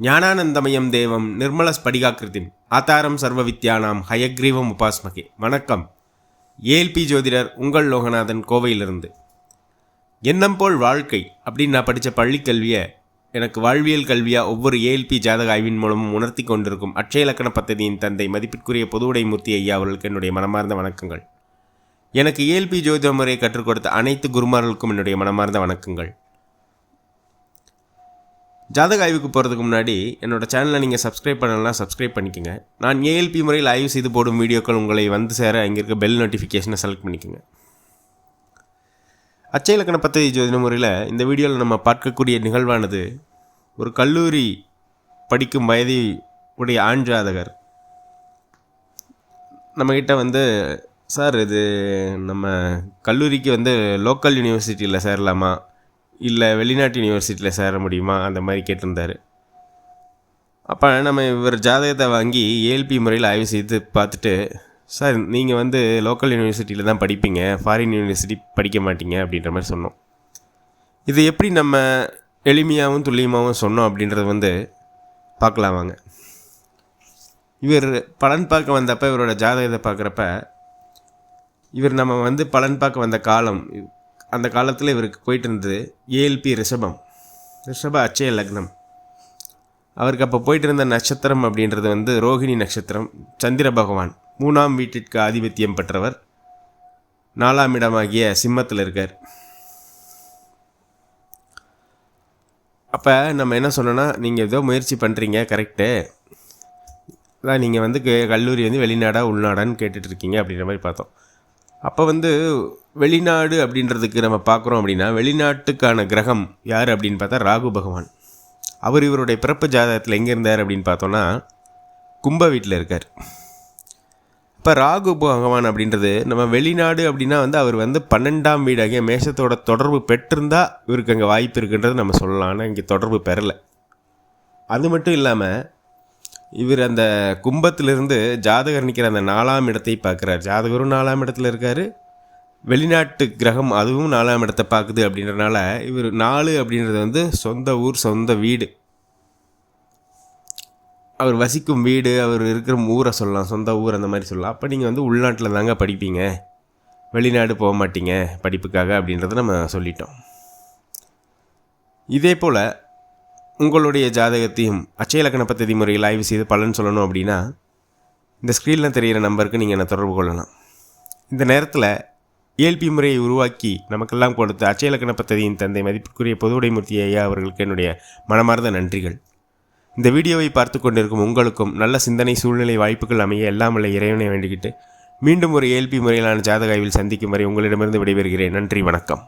ஞானானந்தமயம் தேவம் நிர்மல ஸ்படிகாக்கிருத்தின் ஆதாரம் சர்வ வித்யானாம் ஹயக்ரீவம் உபாஸ்மகே வணக்கம் ஏஎல்பி ஜோதிடர் உங்கள் லோகநாதன் கோவையிலிருந்து. எண்ணம் போல் வாழ்க்கை அப்படின்னு நான் படித்த பள்ளிக்கல்வியை எனக்கு வாழ்வியல் கல்வியாக ஒவ்வொரு ஏஎல்பி ஜாதக ஆய்வின் மூலமும் உணர்த்தி கொண்டிருக்கும் அட்சய இலக்கண பத்ததியின் தந்தை மதிப்பிற்குரிய பொதுவுடைமூர்த்தி ஐயா அவர்களுக்கு என்னுடைய மனமார்ந்த வணக்கங்கள். எனக்கு ஏஎல்பி ஜோதிட முறையை கற்றுக் கொடுத்த அனைத்து குருமார்களுக்கும் என்னுடைய மனமார்ந்த வணக்கங்கள். ஜாதக ஆய்வுக்கு போகிறதுக்கு முன்னாடி என்னோடய சேனலை நீங்கள் சப்ஸ்கிரைப் பண்ணலாம் சப்ஸ்கிரைப் பண்ணிக்கோங்க. நான் ஏஎல்பி முறையில் ஆய்வு செய்து போடும் வீடியோக்கள் உங்களை வந்து சேர இங்கே இருக்க பெல் நோட்டிஃபிகேஷனை செலக்ட் பண்ணிக்கோங்க. அச்சய இலக்கண பദ്ധதி ஜோதிட முறையில் இந்த வீடியோவில் நம்ம பார்க்கக்கூடிய நிகழ்வானது ஒரு கல்லூரி படிக்கும் வயதி உடைய ஆண் ஜாதகர். நம்மக்கிட்ட வந்து சார் இது நம்ம கல்லூரிக்கு வந்து லோக்கல் யூனிவர்சிட்டியில் சேரலாமா? இல்லை வெளிநாட்டு யூனிவர்சிட்டியில் சேர முடியுமா? அந்த மாதிரி கேட்டிருந்தார். அப்போ நம்ம இவர் ஜாதகத்தை வாங்கி ஏஎல்பி முறையில் ஆய்வு செய்து பார்த்துட்டு சார் நீங்கள் வந்து லோக்கல் யூனிவர்சிட்டியில் தான் படிப்பீங்க ஃபாரின் யூனிவர்சிட்டி படிக்க மாட்டீங்க அப்படின்ற மாதிரி சொன்னோம். இது எப்படி நம்ம எளிமையாகவும் துல்லியமாகவும் சொன்னோம் அப்படின்றது வந்து பார்க்கலாம் வாங்க. இவர் பலன் பார்க்க வந்தப்போ இவரோட ஜாதகத்தை பார்க்குறப்ப இவர் நம்ம வந்து பலன் பார்க்க வந்த காலம் அந்த காலத்தில் இவருக்கு போயிட்டு இருந்தது ஏஎல்பி ரிஷபம். ரிஷப அச்சய லக்னம். அவருக்கு அப்போ போயிட்டு இருந்த நட்சத்திரம் அப்படின்றது வந்து ரோஹிணி நட்சத்திரம் சந்திர பகவான். மூணாம் வீட்டிற்கு ஆதிபத்தியம் பெற்றவர். நாலாம் இடமாகிய சிம்மத்தில் இருக்கார். அப்போ நம்ம என்ன சொன்னோன்னா நீங்கள் ஏதோ முயற்சி பண்ணுறீங்க கரெக்டு அதான் நீங்கள் வந்து க- கல்லூரி வந்து வெளிநாடா உள்நாடான்னு கேட்டுட்ருக்கீங்க அப்படின்ற மாதிரி பார்த்தோம். அப்போ வந்து வெளிநாடு அப்படின்றதுக்கு நம்ம பார்க்குறோம் அப்படின்னா வெளிநாட்டுக்கான கிரகம் யார் அப்படின்னு பார்த்தா ராகு பகவான். அவர் இவருடைய பிறப்பு ஜாதகத்தில் எங்கே இருந்தார் அப்படின்னு பார்த்தோன்னா கும்ப வீட்டில் இருக்கார். இப்போ ராகு பகவான் அப்படின்றது நம்ம வெளிநாடு அப்படின்னா வந்து அவர் வந்து பன்னெண்டாம் வீடாகிய மேஷத்தோட தொடர்பு பெற்றிருந்தால் இவருக்கு அங்கே வாய்ப்பு இருக்குன்றது நம்ம சொல்லலாம். ஆனால் இங்கே தொடர்பு பெறலை. அது மட்டும் இல்லாமல் இவர் அந்த கும்பத்திலிருந்து ஜாதகர் நிற்கிற அந்த நாலாம் இடத்தை பார்க்குறார். ஜாதகரும் நாலாம் இடத்துல இருக்கார். வெளிநாட்டு கிரகம் அதுவும் நாலாம் இடத்தை பார்க்குது அப்படின்றனால இவர் நாலு அப்படின்றது வந்து சொந்த ஊர் சொந்த வீடு. அவர் வசிக்கும் வீடு அவர் இருக்கிற ஊரை சொல்லலாம். சொந்த ஊர் அந்த மாதிரி சொல்லலாம். அப்போ நீங்கள் வந்து உள்நாட்டில் தாங்க படிப்பீங்க. வெளிநாடு போக மாட்டீங்க படிப்புக்காக அப்படின்றத நம்ம சொல்லிட்டோம். இதே போல் உங்களுடைய ஜாதகத்தையும் அச்சயலக்கண பத்ததி முறையில் ஆய்வு செய்து பலன் சொல்லணும் அப்படின்னா இந்த ஸ்க்ரீனில் தெரிகிற நம்பருக்கு நீங்கள் என்னை தொடர்பு கொள்ளலாம். இந்த நேரத்தில் இயல்பி முறையை உருவாக்கி நமக்கெல்லாம் கொடுத்த அச்சயலக்கண பத்ததியின் தந்தை மதிப்பிற்குரிய பொதுவுடைமூர்த்தி ஐயா அவர்களுக்கு என்னுடைய மனமார்ந்த நன்றிகள். இந்த வீடியோவை பார்த்து கொண்டிருக்கும் உங்களுக்கும் நல்ல சிந்தனை சூழ்நிலை வாய்ப்புகள் அமைய எல்லாமல்ல இறைவனை வேண்டிக்கிட்டு மீண்டும் ஒரு ஏல்பி முறையிலான ஜாதக ஆய்வில் சந்திக்கும் வரை உங்களிடமிருந்து விடைபெறுகிறேன். நன்றி வணக்கம்.